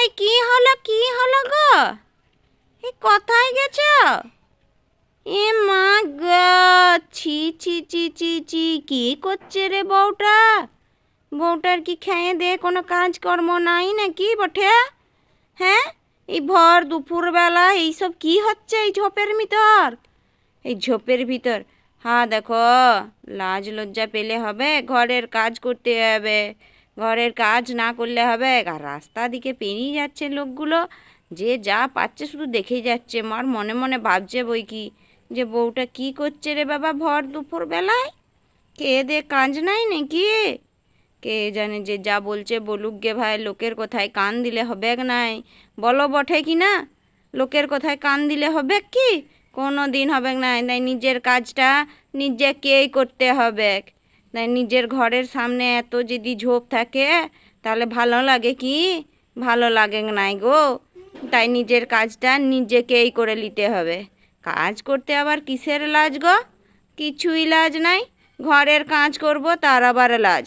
এই কি হলো কি হলো গো? এই কোথায় গেছ? এ মা গো, ছি ছি ছি ছি ছি, কি করছে রে বউটা? বউটার কি খেয়ে দে কোনো কাজকর্ম নাই নাকি বটে? হ্যাঁ? এই ভর দুপুরবেলা এইসব কি হচ্ছে এই ঝোপের ভিতর? এই ঝোপের ভিতর? হ্যাঁ দেখো, লাজ লজ্জা পেলে হবে, ঘরের কাজ করতে হবে। ঘরের কাজ না করলে হবে, আর রাস্তা দিকে পেরিয়ে যাচ্ছে লোকগুলো। যে যা পাচ্ছে শুধু দেখেই যাচ্ছে। মার মনে মনে ভাবছে বই কি, যে বউটা কি করছে রে বাবা ভর দুপুর বেলায় কে দে কাজ নাই নাকি? কে জানে যে যা বলছে বলুক গে ভাই, লোকের কথায় কান দিলে হবে নাই। বলো বটে কি না? লোকের কথায় কান দিলে হবে কি? কোনো দিন হবে নাই, তাই নিজের কাজটা নিজেকেই করতে হবে নিজের ঘরের সামনে এত যদি ঝোপ থাকে, তাহলে ভালো লাগে কি? ভালো লাগে নাই গো। তাই নিজের কাজটা নিজেকেই করে নিতে হবে। কাজ করতে আবার কিসের লাজ গো? কিছুই লাজ নাই। ঘরের কাজ করব, তার আবার লাজ।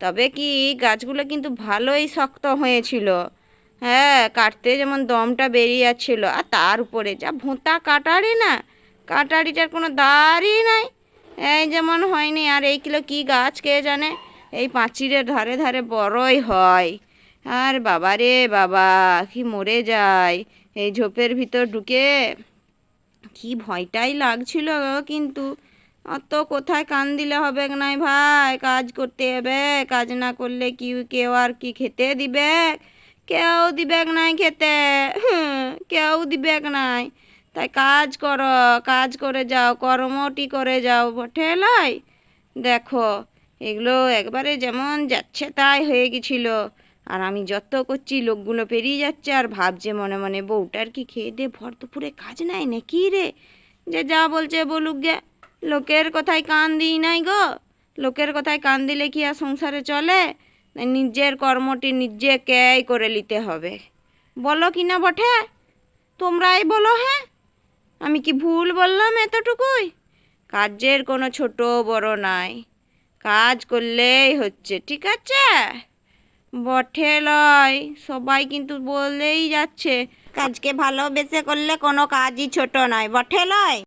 তবে কি, গাছগুলো কিন্তু ভালোই শক্ত হয়েছিল। হ্যাঁ কাটতে যেমন দমটা বেরিয়ে যাচ্ছিল, আর তার উপরে যা ভোঁতা কাটারি না, কাটারিটার কোনো দাঁড়ই নাই। এই যেমন হয়নি, আর এই কিলো কি গাছ কে জানে? এই পাঁচিরের ধারে ধারে বড়ই হয়। আর বাবা রে বাবা, কি মরে যায়। এই ঝোপের ভিতর ঢুকে কি ভয়টাই লাগছিল কিন্তু। অত কোথায় কান দিলে হবে নাই ভাই? কাজ করতে হবে, কাজ না করলে কি, কেউ আর কি খেতে দিবে? কেউ দিবেক নাই খেতে। কেউ দিবেক নাই। তাই কাজ করো, কাজ করে যাও, কর্মটি করে যাও, বটে লাই। দেখো, এগুলো একবারে যেমন যাচ্ছে তাই হয়ে গেছিল। আর আমি যত করছি, লোকগুলো পেরিয়ে যাচ্ছে, আর ভাবছে মনে মনে, বউটার কি খেয়ে দে ভর দুপুরে কাজ নাই নাকি রে? যে যা বলছে বলুক গে। লোকের কথায় কান দিই নাই গো। লোকের কথায় কান দিলে কি আর সংসারে চলে? নিজের কর্মটি নিজে নিজেকেই করে নিতে হবে। বলো কি না বটে? তোমরাই বলো হ্যাঁ? আমি কি ভুল বললাম এতটুকুই? কাজের কোনো ছোট বড় নাই। কাজ করলেই হচ্ছে, ঠিক আছে? বটে লয়, সবাই কিন্তু বলেই যাচ্ছে। কাজকে ভালোবেসে করলে কোনো কাজই ছোট নয় বটে লয়।